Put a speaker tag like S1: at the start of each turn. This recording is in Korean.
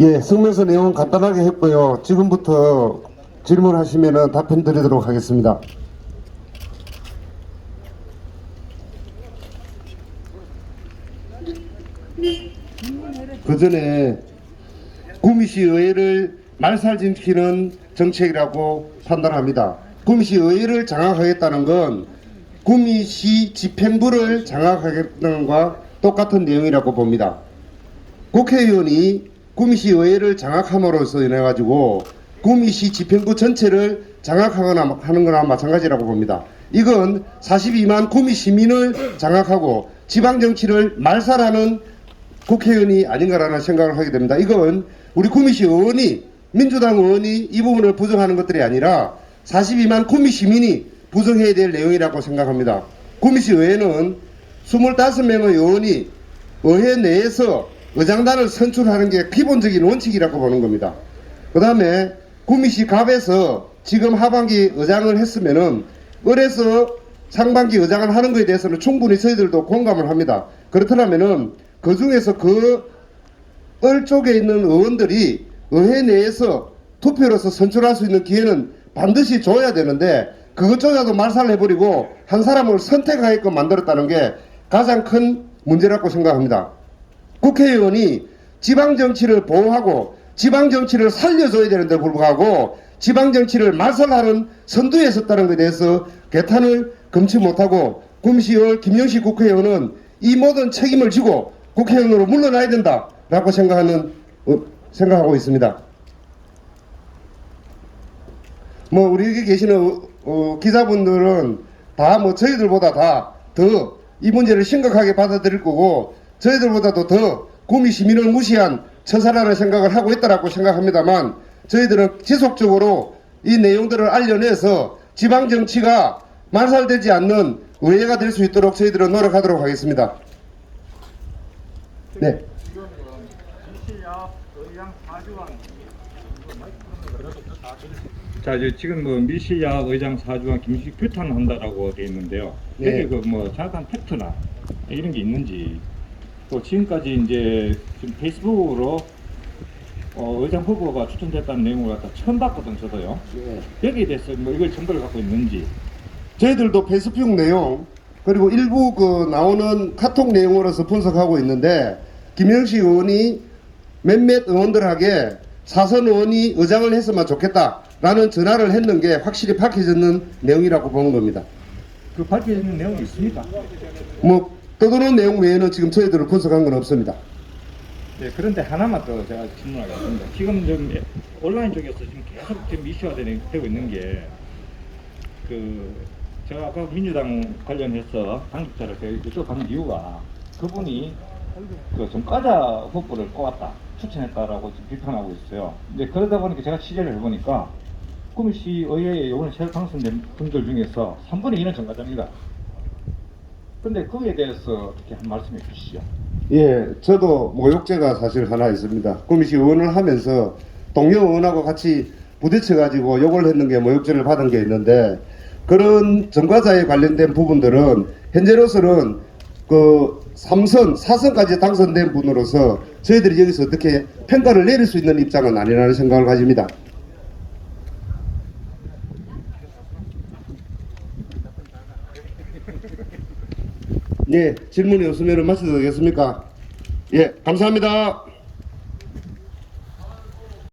S1: 예, 성명서 내용은 간단하게 했고요. 지금부터 질문하시면 답변 드리도록 하겠습니다. 그 전에 구미시 의회를 말살 지키는 정책이라고 판단합니다. 구미시 의회를 장악하겠다는 건 구미시 집행부를 장악하겠다는 것과 똑같은 내용이라고 봅니다. 국회의원이 구미시 의회를 장악함으로써 인해 가지고 구미시 집행부 전체를 장악하거나 하는 거나 마찬가지라고 봅니다. 이건 42만 구미 시민을 장악하고 지방 정치를 말살하는 국회의원이 아닌가라는 생각을 하게 됩니다. 이건 우리 구미시 의원이 민주당 의원이 이 부분을 부정하는 것들이 아니라 42만 구미 시민이 부정해야 될 내용이라고 생각합니다. 구미시 의회는 25명의 의원이 의회 내에서 의장단을 선출하는 게 기본적인 원칙이라고 보는 겁니다. 그 다음에 구미시 갑에서 지금 하반기 의장을 했으면은 을에서 상반기 의장을 하는 것에 대해서는 충분히 저희들도 공감을 합니다. 그렇더라면은 그 중에서 그 을 쪽에 있는 의원들이 의회 내에서 투표로서 선출할 수 있는 기회는 반드시 줘야 되는데 그것조차도 말살해버리고 한 사람을 선택하게끔 만들었다는 게 가장 큰 문제라고 생각합니다. 국회의원이 지방 정치를 보호하고 지방 정치를 살려줘야 되는데 불구하고 지방 정치를 말살하는 선두에 섰다는 것에 대해서 개탄을 금치 못하고 구미시의 김영식 국회의원은 이 모든 책임을 지고 국회의원으로 물러나야 된다라고 생각하는 어, 생각하고 있습니다. 뭐 우리 계시는 어, 어, 기자분들은 다 뭐 저희들보다 다 더 이 문제를 심각하게 받아들일 거고 저희들보다도 더 구미 시민을 무시한 처사라는 생각을 하고 있다라고 생각합니다만 저희들은 지속적으로 이 내용들을 알려내서 지방 정치가 말살되지 않는 의회가 될 수 있도록 저희들은 노력하도록 하겠습니다. 네.
S2: 자, 이제 지금 뭐 미시야 의장 사주와 김씨 규탄한다라고 돼 있는데요.
S1: 네.
S2: 여기 그뭐 정확한 팩트나 이런 게 있는지 또 지금까지 이제 지금 페이스북으로 어, 의장 후보가 추천됐다는 내용을 갖다 처음 봤거든 저도요. 여기에 대해서 뭐 이걸 정보를 갖고 있는지
S1: 저희들도 페이스북 내용 그리고 일부 그 나오는 카톡 내용으로서 분석하고 있는데 김영식 의원이 몇몇 의원들에게 사선 의원이 의장을 했으면 좋겠다라는 전화를 했는 게 확실히 밝혀졌는 내용이라고 보는 겁니다.
S2: 그 밝혀지는 내용이 있습니까?
S1: 뭐 떠도는 내용 외에는 지금 저희들은 분석한 건 없습니다.
S2: 네, 그런데 하나만 더 제가 질문하겠습니다. 지금 좀 온라인 쪽에서 지금 계속 지금 되는- 되고 있는 게, 그, 제가 아까 민주당 관련해서 당직자를 간 이유가 그분이 그 정과자 후보를 꼽았다, 추천했다라고 지금 비판하고 있어요. 이제 그러다 보니까 제가 취재를 해보니까 구미시 의회에 이번에 새로 당선된 분들 중에서 3분의 2는 정과자입니다. 근데 그에 대해서 어떻게 한 말씀해 주시죠.
S1: 예, 저도 모욕죄가 사실 하나 있습니다. 구미시 의원을 하면서 동료 의원하고 같이 부딪혀가지고 욕을 했는 게 모욕죄를 받은 게 있는데 그런 전과자에 관련된 부분들은 현재로서는 그 3선, 4선까지 당선된 분으로서 저희들이 여기서 어떻게 평가를 내릴 수 있는 입장은 아니라는 생각을 가집니다. 예, 질문이 없으면 마치도록 하겠습니까? 예, 감사합니다.